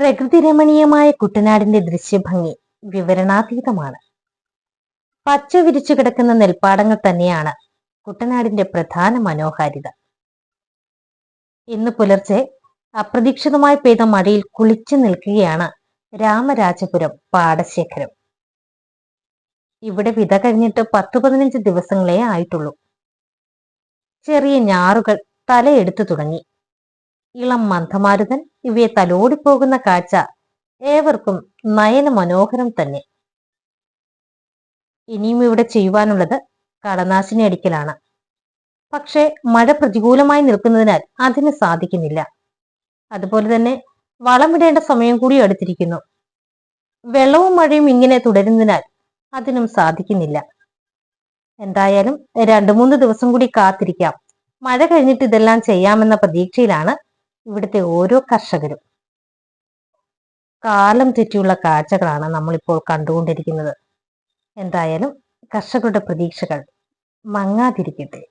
പ്രകൃതി രമണീയമായ കുട്ടനാടിന്റെ ദൃശ്യഭംഗി വിവരണാതീതമാണ്. പച്ച വിരിച്ചു കിടക്കുന്ന നെൽപ്പാടങ്ങൾ തന്നെയാണ് കുട്ടനാടിന്റെ പ്രധാന മനോഹാരിത. ഇന്ന് പുലർച്ചെ അപ്രതീക്ഷിതമായി പെയ്ത മഴയിൽ കുളിച്ചു നിൽക്കുകയാണ് രാമരാജപുരം പാടശേഖരം. ഇവിടെ വിത കഴിഞ്ഞിട്ട് പത്ത് പതിനഞ്ച് ദിവസങ്ങളേ ആയിട്ടുള്ളൂ. ചെറിയ ഞാറുകൾ തലയെടുത്തു തുടങ്ങി. ഇളം മന്ദമാരുതൻ ഇവയെ തലോടിപ്പോകുന്ന കാഴ്ച ഏവർക്കും നയന മനോഹരം തന്നെ. ഇനിയും ഇവിടെ ചെയ്യുവാനുള്ളത് കടനാശിനി അടിക്കലാണ്. പക്ഷേ മഴ പ്രതികൂലമായി നിൽക്കുന്നതിനാൽ അതിന് സാധിക്കുന്നില്ല. അതുപോലെ തന്നെ വളമിടേണ്ട സമയം കൂടി അടുത്തിരിക്കുന്നു. വെള്ളവും മഴയും ഇങ്ങനെ തുടരുന്നതിനാൽ അതിനും സാധിക്കുന്നില്ല. എന്തായാലും രണ്ടു മൂന്ന് ദിവസം കൂടി കാത്തിരിക്കാം. മഴ കഴിഞ്ഞിട്ട് ഇതെല്ലാം ചെയ്യാമെന്ന പ്രതീക്ഷയിലാണ് ഇവിടുത്തെ ഓരോ കർഷകരും കാലം തെറ്റിയുള്ള കാഴ്ചകളാണ് നമ്മളിപ്പോൾ കണ്ടുകൊണ്ടിരിക്കുന്നത്. എന്തായാലും കർഷകരുടെ പ്രതീക്ഷകൾ മങ്ങാതിരിക്കട്ടെ.